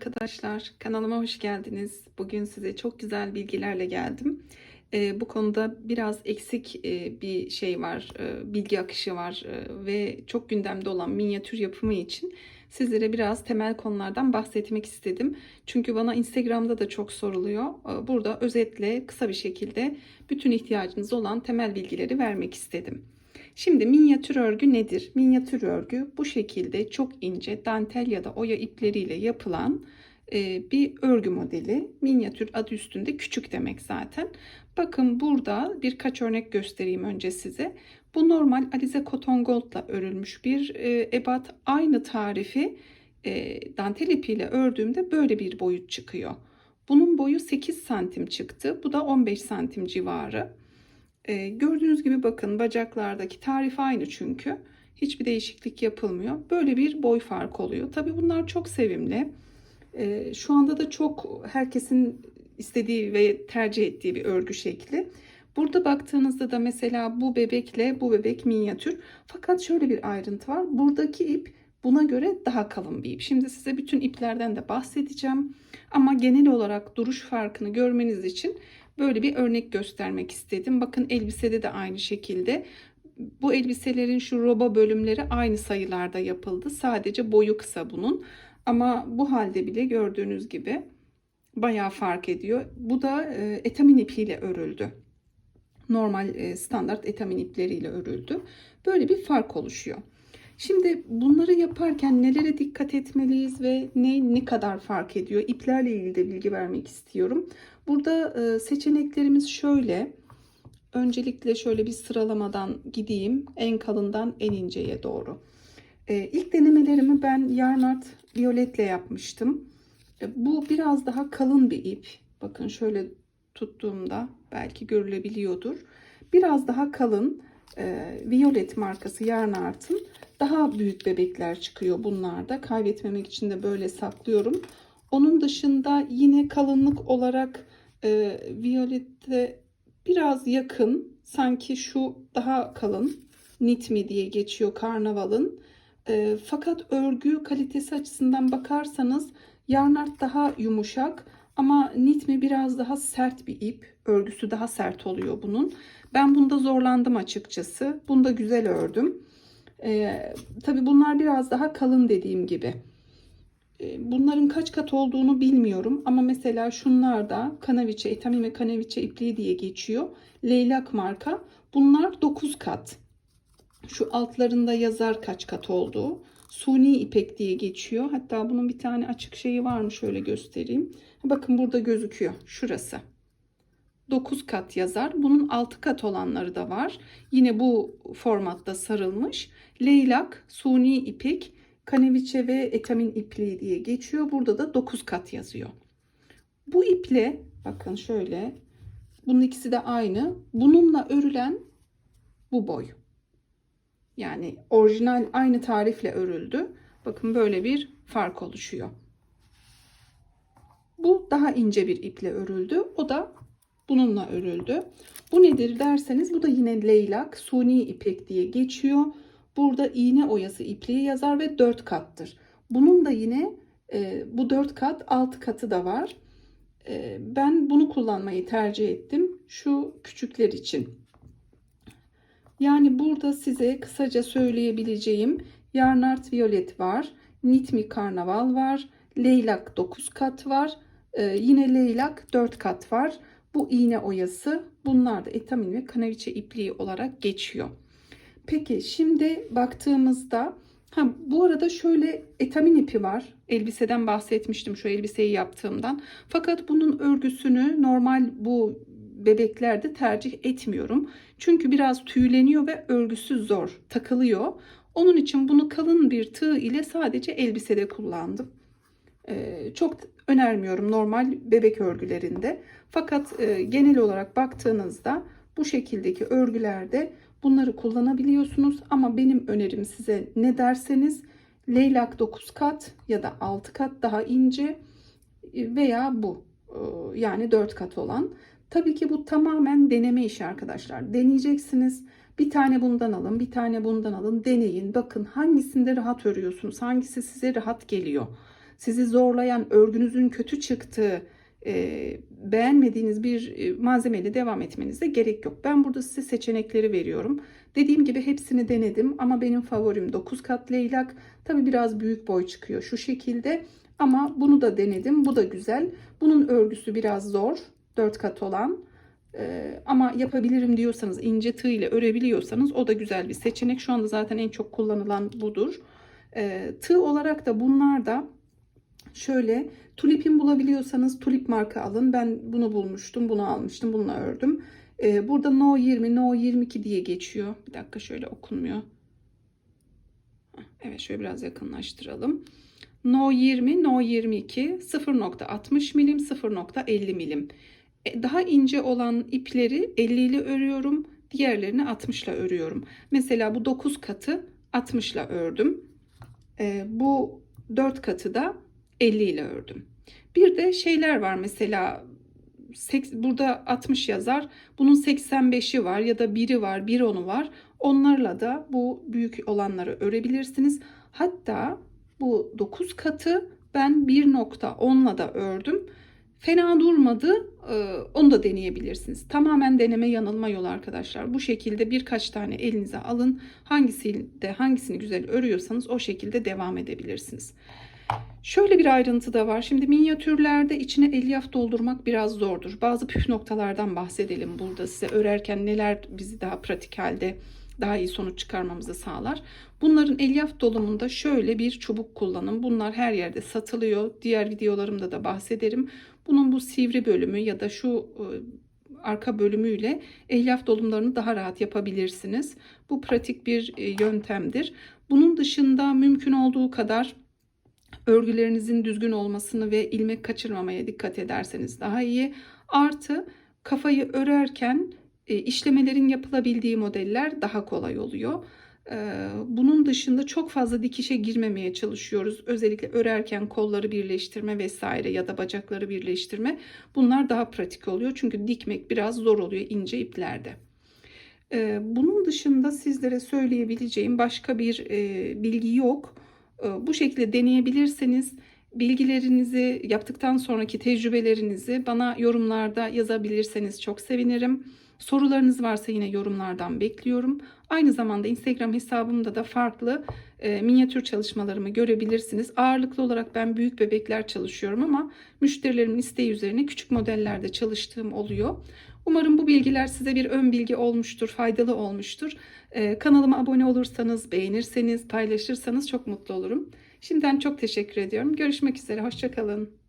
arkadaşlar, kanalıma hoş geldiniz. Bugün size çok güzel bilgilerle geldim. Ee, bu konuda biraz eksik e, bir şey var, e, bilgi akışı var e, ve çok gündemde olan minyatür yapımı için sizlere biraz temel konulardan bahsetmek istedim. Çünkü bana Instagram'da da çok soruluyor. Ee, Burada özetle kısa bir şekilde bütün ihtiyacınız olan temel bilgileri vermek istedim. Şimdi minyatür örgü nedir? Minyatür örgü bu şekilde çok ince dantel ya da oya ipleriyle yapılan e, bir örgü modeli. Minyatür adı üstünde küçük demek zaten. Bakın burada birkaç örnek göstereyim önce size. Bu normal Alize Cotton Gold'la örülmüş bir e, ebat. Aynı tarifi e, dantel ipiyle ördüğümde böyle bir boyut çıkıyor. Bunun boyu 8 santim çıktı. Bu da 15 santim civarı. Ee, gördüğünüz gibi bakın bacaklardaki tarif aynı çünkü. Hiçbir değişiklik yapılmıyor. Böyle bir boy farkı oluyor. Tabii bunlar çok sevimli. Ee, şu anda da çok herkesin istediği ve tercih ettiği bir örgü şekli. Burada baktığınızda da mesela bu bebekle bu bebek minyatür. Fakat şöyle bir ayrıntı var. Buradaki ip buna göre daha kalın bir ip. Şimdi size bütün iplerden de bahsedeceğim. Ama genel olarak duruş farkını görmeniz için böyle bir örnek göstermek istedim. Bakın elbisede de aynı şekilde. Bu elbiselerin şu roba bölümleri aynı sayılarda yapıldı. Sadece boyu kısa bunun. Ama bu halde bile gördüğünüz gibi bayağı fark ediyor. Bu da e, etamin ipiyle örüldü. Normal e, standart etamin ipleriyle örüldü. Böyle bir fark oluşuyor. Şimdi bunları yaparken nelere dikkat etmeliyiz ve ne ne kadar fark ediyor? İplerle ilgili de bilgi vermek istiyorum. Burada e, seçeneklerimiz şöyle. Öncelikle şöyle bir sıralamadan gideyim. En kalından en inceye doğru. E, ilk denemelerimi ben Yarnart Violet'le yapmıştım. E, bu biraz daha kalın bir ip. Bakın şöyle tuttuğumda belki görülebiliyordur. Biraz daha kalın. Violet markası Yarnart'ın daha büyük bebekler çıkıyor bunlarda. Kaybetmemek için de böyle saklıyorum. Onun dışında yine kalınlık olarak e, Violet'te biraz yakın. Sanki şu daha kalın. Knit mi diye geçiyor karnavalın. E, fakat örgü kalitesi açısından bakarsanız Yarnart daha yumuşak. Ama knit mi biraz daha sert bir ip. Örgüsü daha sert oluyor bunun. Ben bunda zorlandım açıkçası. Bunda güzel ördüm. Ee, tabii bunlar biraz daha kalın dediğim gibi. Ee, bunların kaç kat olduğunu bilmiyorum ama mesela şunlar da kanaviçe, etamime kanaviçe ipliği diye geçiyor. Leylak marka. Bunlar 9 kat. Şu altlarında yazar kaç kat olduğu. Suni ipek diye geçiyor. Hatta bunun bir tane açık şeyi var mı şöyle göstereyim. Bakın burada gözüküyor. Şurası. 9 kat yazar. Bunun 6 kat olanları da var. Yine bu formatta sarılmış. Leylak, suni ipek, kaneviçe ve etamin ipliği diye geçiyor. Burada da 9 kat yazıyor. Bu iple bakın şöyle bunun ikisi de aynı. Bununla örülen bu boy. Yani orijinal aynı tarifle örüldü. Bakın böyle bir fark oluşuyor. Bu daha ince bir iple örüldü. O da bununla örüldü. Bu nedir derseniz bu da yine leylak, suni ipek diye geçiyor. Burada iğne oyası ipliği yazar ve 4 kattır. Bunun da yine e, bu 4 kat 6 katı da var. E, ben bunu kullanmayı tercih ettim. Şu küçükler için. Yani burada size kısaca söyleyebileceğim Yarnart Violet var. Nitmi Karnaval var. Leylak 9 kat var. E, yine leylak 4 kat var. Bu iğne oyası bunlar da etamin ve kanaviçe ipliği olarak geçiyor. Peki şimdi baktığımızda ha, bu arada şöyle etamin ipi var. Elbiseden bahsetmiştim şu elbiseyi yaptığımdan. Fakat bunun örgüsünü normal bu bebeklerde tercih etmiyorum. Çünkü biraz tüyleniyor ve örgüsü zor takılıyor. Onun için bunu kalın bir tığ ile sadece elbisede kullandım. Ee, çok önermiyorum normal bebek örgülerinde. Fakat e, genel olarak baktığınızda bu şekildeki örgülerde bunları kullanabiliyorsunuz. Ama benim önerim size ne derseniz leylak 9 kat ya da 6 kat daha ince e, veya bu e, yani 4 kat olan. Tabii ki bu tamamen deneme işi arkadaşlar. Deneyeceksiniz. Bir tane bundan alın, bir tane bundan alın, deneyin. Bakın hangisinde rahat örüyorsunuz, hangisi size rahat geliyor. Sizi zorlayan, örgünüzün kötü çıktığı, e, beğenmediğiniz bir e, malzemeyle devam etmenize gerek yok. Ben burada size seçenekleri veriyorum. Dediğim gibi hepsini denedim ama benim favorim 9 kat leylak. Tabi biraz büyük boy çıkıyor şu şekilde. Ama bunu da denedim. Bu da güzel. Bunun örgüsü biraz zor. 4 kat olan. Ee, ama yapabilirim diyorsanız ince tığ ile örebiliyorsanız o da güzel bir seçenek. Şu anda zaten en çok kullanılan budur. Ee, tığ olarak da bunlar da şöyle tulipin bulabiliyorsanız tulip marka alın. Ben bunu bulmuştum. Bunu almıştım. Bununla ördüm. Ee, burada No 20, No 22 diye geçiyor. Bir dakika şöyle okunmuyor. Evet şöyle biraz yakınlaştıralım. No 20, No 22 0.60 milim 0.50 milim. E, Daha ince olan ipleri 50 ile örüyorum. Diğerlerini 60 ile örüyorum. Mesela bu 9 katı 60 ile ördüm. E, bu 4 katı da 50 ile ördüm. Bir de şeyler var mesela burada 60 yazar. Bunun 85'i var ya da 1'i var, 1 onu var. Onlarla da bu büyük olanları örebilirsiniz. Hatta bu 9 katı ben 1.10'la da ördüm. Fena durmadı. Ee, Onu da deneyebilirsiniz. Tamamen deneme yanılma yolu arkadaşlar. Bu şekilde birkaç tane elinize alın. Hangisiyle hangisini güzel örüyorsanız o şekilde devam edebilirsiniz. Şöyle bir ayrıntı da var. Şimdi minyatürlerde içine elyaf doldurmak biraz zordur. Bazı püf noktalardan bahsedelim burada size. Örerken neler bizi daha pratik halde daha iyi sonuç çıkarmamızı sağlar. Bunların elyaf dolumunda şöyle bir çubuk kullanın. Bunlar her yerde satılıyor. Diğer videolarımda da bahsederim. Bunun bu sivri bölümü ya da şu e, arka bölümüyle elyaf dolumlarını daha rahat yapabilirsiniz. Bu pratik bir e, yöntemdir. Bunun dışında mümkün olduğu kadar örgülerinizin düzgün olmasını ve ilmek kaçırmamaya dikkat ederseniz daha iyi. Artı kafayı örerken e, işlemelerin yapılabildiği modeller daha kolay oluyor. Ee, Bunun dışında çok fazla dikişe girmemeye çalışıyoruz. Özellikle örerken kolları birleştirme vesaire ya da bacakları birleştirme bunlar daha pratik oluyor. Çünkü dikmek biraz zor oluyor ince iplerde. Ee, Bunun dışında sizlere söyleyebileceğim başka bir e, bilgi yok. Ee, Bu şekilde deneyebilirseniz bilgilerinizi yaptıktan sonraki tecrübelerinizi bana yorumlarda yazabilirseniz çok sevinirim. Sorularınız varsa yine yorumlardan bekliyorum. Aynı zamanda Instagram hesabımda da farklı e, minyatür çalışmalarımı görebilirsiniz. Ağırlıklı olarak ben büyük bebekler çalışıyorum ama müşterilerimin isteği üzerine küçük modellerde çalıştığım oluyor. Umarım bu bilgiler size bir ön bilgi olmuştur, faydalı olmuştur. E, kanalıma abone olursanız, beğenirseniz, paylaşırsanız çok mutlu olurum. Şimdiden çok teşekkür ediyorum. Görüşmek üzere, hoşçakalın.